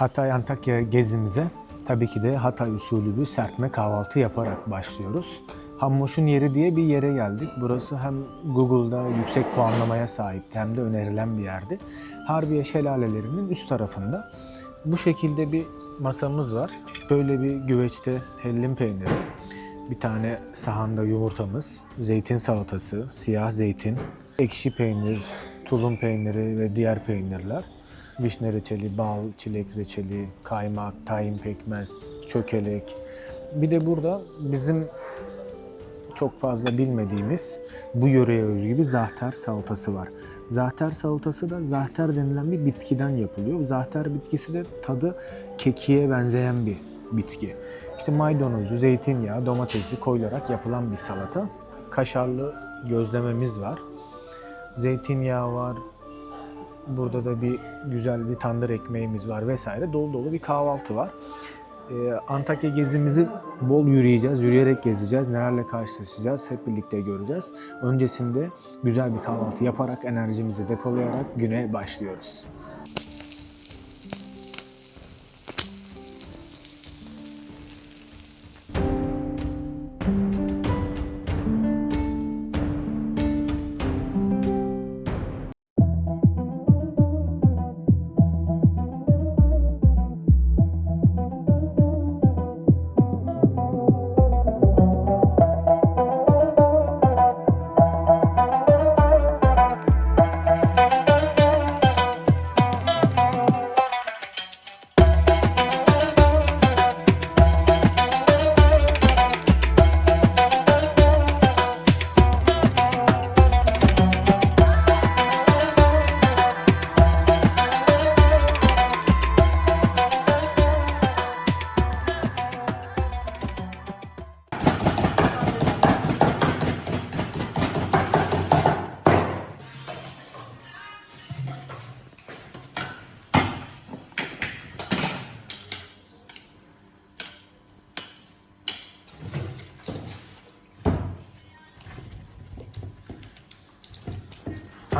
Hatay Antakya gezimize tabii ki de Hatay usulü bir serpme kahvaltı yaparak başlıyoruz. Hammoş'un yeri diye bir yere geldik. Burası hem Google'da yüksek puanlamaya sahip hem de önerilen bir yerdi. Harbiye şelalelerinin üst tarafında. Bu şekilde bir masamız var. Böyle bir güveçte hellim peyniri, bir tane sahanda yumurtamız, zeytin salatası, siyah zeytin, ekşi peynir, tulum peyniri ve diğer peynirler. Vişne reçeli, bal, çilek reçeli, kaymak, tahin pekmez, çökelek. Bir de burada bizim çok fazla bilmediğimiz bu yöreye özgü bir zahter salatası var. Zahter salatası da zahter denilen bir bitkiden yapılıyor. Zahter bitkisi de tadı kekiğe benzeyen bir bitki. İşte maydanozu, zeytinyağı, domatesi koyularak yapılan bir salata. Kaşarlı gözlememiz var. Zeytinyağı var. Burada da bir güzel bir tandır ekmeğimiz var vesaire. Dolu dolu bir kahvaltı var. Ee, Antakya gezimizi bol yürüyeceğiz, yürüyerek gezeceğiz. Nelerle karşılaşacağız hep birlikte göreceğiz. Öncesinde güzel bir kahvaltı yaparak enerjimizi depolayarak güne başlıyoruz.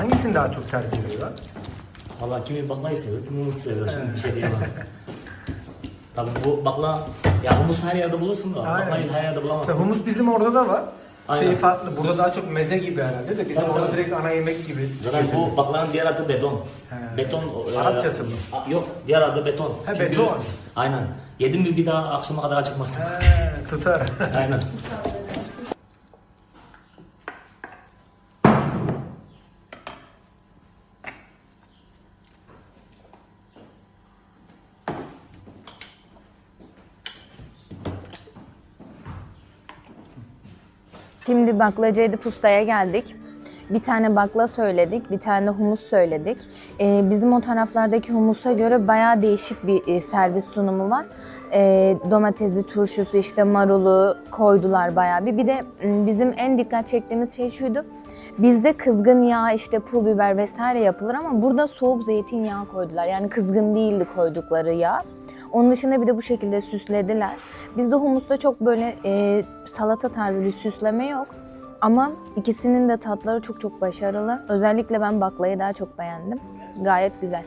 Hangisini daha çok tercih ediyorlar? Valla kimi baklayı seviyor, kimi humus seviyor. Şimdi bir şey diyemem. Tabii bu bakla, ya humus her yerde bulursun da baklayı her yerde bulamazsın. Mesela humus bizim orada da var. Aynen. Şey farklı. Burada daha çok meze gibi herhalde de bizim Tabii, orada tabii. direkt ana yemek gibi. Zaten bu baklanın diğer adı beton. He. Beton. e, Arapçası mı? a- Yok, diğer adı beton. Ha, beton. Aynen. Yedin mi bir daha akşama kadar acıkmazsın. He, tutar. Aynen. Şimdi baklacı Edip Usta'ya geldik. Bir tane bakla söyledik, bir tane humus söyledik. Ee, bizim o taraflardaki humusa göre bayağı değişik bir e, servis sunumu var. Ee, domatesi, turşusu, işte marulu koydular bayağı bir. Bir de bizim en dikkat çektiğimiz şey şuydu. Bizde kızgın yağ, işte pul biber vesaire yapılır ama burada soğuk zeytinyağı koydular. Yani kızgın değildi koydukları yağ. Onun dışında bir de bu şekilde süslediler. Bizde humusta çok böyle e, salata tarzı bir süsleme yok. Ama ikisinin de tatları çok çok başarılı. Özellikle ben baklayı daha çok beğendim. Gayet güzel.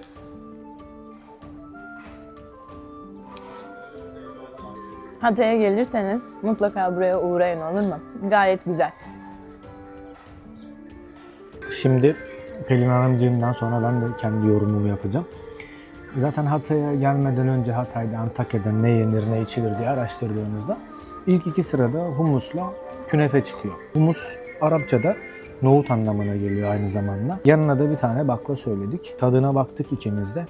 Hatay'a gelirseniz mutlaka buraya uğrayın olur mu? Gayet güzel. Şimdi Pelin Hanımcığımdan sonra ben de kendi yorumumu yapacağım. Zaten Hatay'a gelmeden önce Hatay'da, Antakya'da ne yenir, ne içilir diye araştırdığımızda ilk iki sırada humusla künefe çıkıyor. Humus Arapçada nohut anlamına geliyor aynı zamanda. Yanına da bir tane bakla söyledik. Tadına baktık ikimiz de.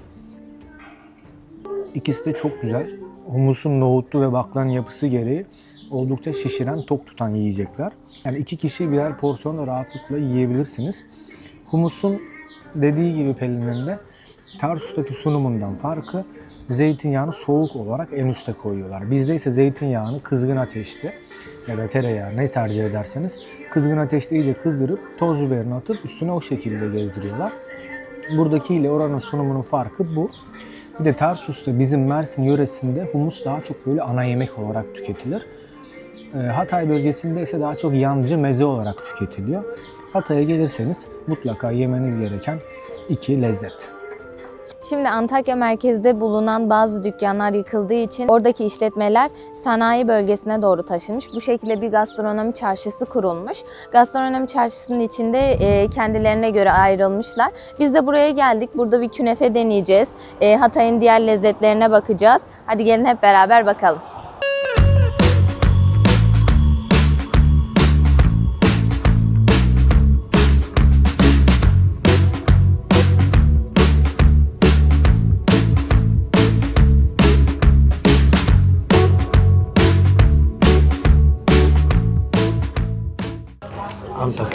İkisi de çok güzel. Humusun nohutlu ve baklanın yapısı gereği oldukça şişiren, tok tutan yiyecekler. Yani iki kişi birer porsiyon rahatlıkla yiyebilirsiniz. Humusun dediği gibi Pelin'in de Tarsus'taki sunumundan farkı zeytinyağını soğuk olarak en üste koyuyorlar. Bizde ise zeytinyağını kızgın ateşte ya da tereyağı ne tercih ederseniz kızgın ateşte iyice kızdırıp toz biberini atıp üstüne o şekilde gezdiriyorlar. Buradaki ile oranın sunumunun farkı bu. Bir de Tarsus'ta bizim Mersin yöresinde humus daha çok böyle ana yemek olarak tüketilir. Ee, Hatay bölgesinde ise daha çok yancı meze olarak tüketiliyor. Hatay'a gelirseniz mutlaka yemeniz gereken iki lezzet. Şimdi Antakya merkezde bulunan bazı dükkanlar yıkıldığı için oradaki işletmeler sanayi bölgesine doğru taşınmış. Bu şekilde bir gastronomi çarşısı kurulmuş. Gastronomi çarşısının içinde e, kendilerine göre ayrılmışlar. Biz de buraya geldik. Burada bir künefe deneyeceğiz. E, Hatay'ın diğer lezzetlerine bakacağız. Hadi gelin hep beraber bakalım.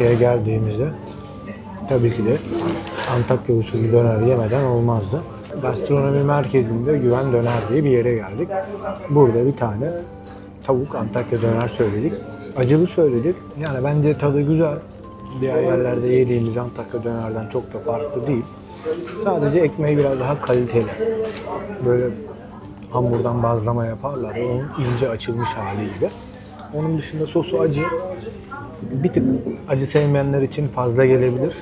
Antakya'ya geldiğimizde tabii ki de Antakya usulü döner yemeden olmazdı. Gastronomi merkezinde Güven Döner diye bir yere geldik. Burada bir tane tavuk Antakya döner söyledik. Acılı söyledik. Yani bence tadı güzel. Diğer yerlerde yediğimiz Antakya dönerden çok da farklı değil. Sadece ekmeği biraz daha kaliteli. Böyle hamurdan bazlama yaparlar. ya, Onun ince açılmış haliyle. Onun dışında sosu acı. Bir tık acı sevmeyenler için fazla gelebilir.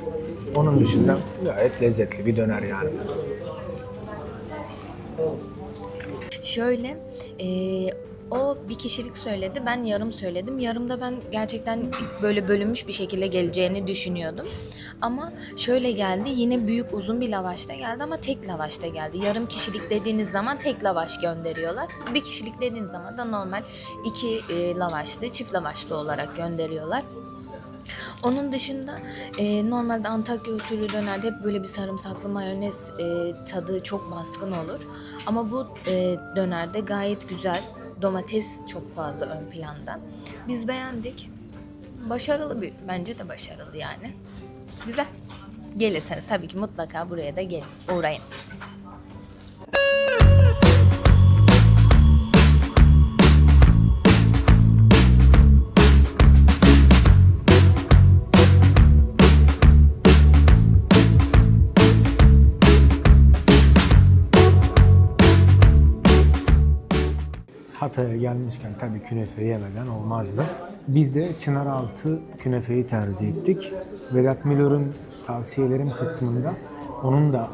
Onun dışında gayet lezzetli bir döner yani. Şöyle, eee, o bir kişilik söyledi, ben yarım söyledim. Yarımda ben gerçekten böyle bölünmüş bir şekilde geleceğini düşünüyordum. Ama şöyle geldi, yine büyük uzun bir lavaşta geldi ama tek lavaşta geldi. Yarım kişilik dediğiniz zaman tek lavaş gönderiyorlar. Bir kişilik dediğiniz zaman da normal iki eee, lavaşlı, çift lavaşlı olarak gönderiyorlar. Onun dışında e, normalde Antakya usulü dönerde hep böyle bir sarımsaklı mayonez e, tadı çok baskın olur. Ama bu e, dönerde gayet güzel. Domates çok fazla ön planda. Biz beğendik. Başarılı bir, bence de başarılı yani. Güzel. Gelirseniz tabii ki mutlaka buraya da gelin, uğrayın. Tabii künefe yemeden olmazdı. Biz de Çınaraltı künefeyi tercih ettik. Vedat Milor'un tavsiyelerim kısmında onun da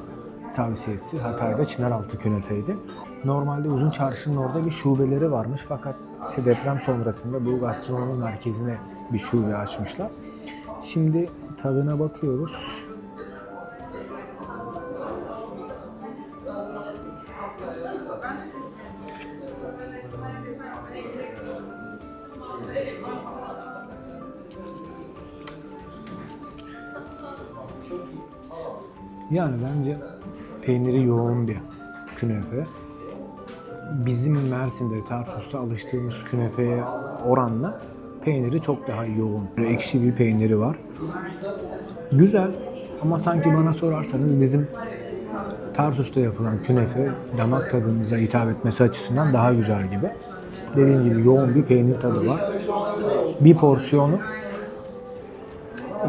tavsiyesi Hatay'da Çınaraltı künefeydi. Normalde Uzun Çarşı'nın orada bir şubeleri varmış fakat işte deprem sonrasında bu gastronomi merkezine bir şube açmışlar. Şimdi tadına bakıyoruz. Yani bence peyniri yoğun bir künefe. Bizim Mersin'de, Tarsus'ta alıştığımız künefeye oranla peyniri çok daha yoğun. Ekşi bir peyniri var. Güzel ama sanki bana sorarsanız bizim Tarsus'ta yapılan künefe damak tadınıza hitap etmesi açısından daha güzel gibi. Dediğim gibi yoğun bir peynir tadı var. Bir porsiyonu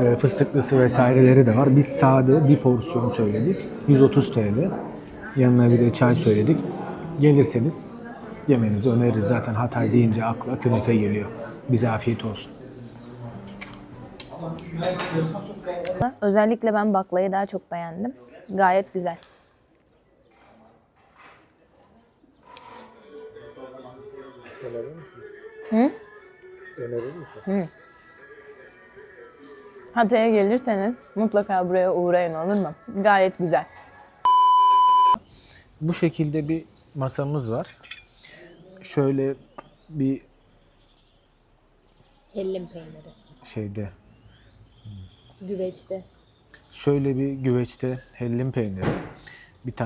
e, fıstıklısı vesaireleri de var. Biz sade bir porsiyon söyledik. 130 TL. Yanına bir de çay söyledik. Gelirseniz yemenizi öneririz. Zaten Hatay deyince akla künefe geliyor. Bize afiyet olsun. Özellikle ben baklayı daha çok beğendim. Gayet güzel. Hı? Hatay'a gelirseniz mutlaka buraya uğrayın olur mu? Gayet güzel. Bu şekilde bir masamız var. Şöyle bir Hellim peyniri. şeyde Güveçte. şöyle bir güveçte hellim peyniri, bir tane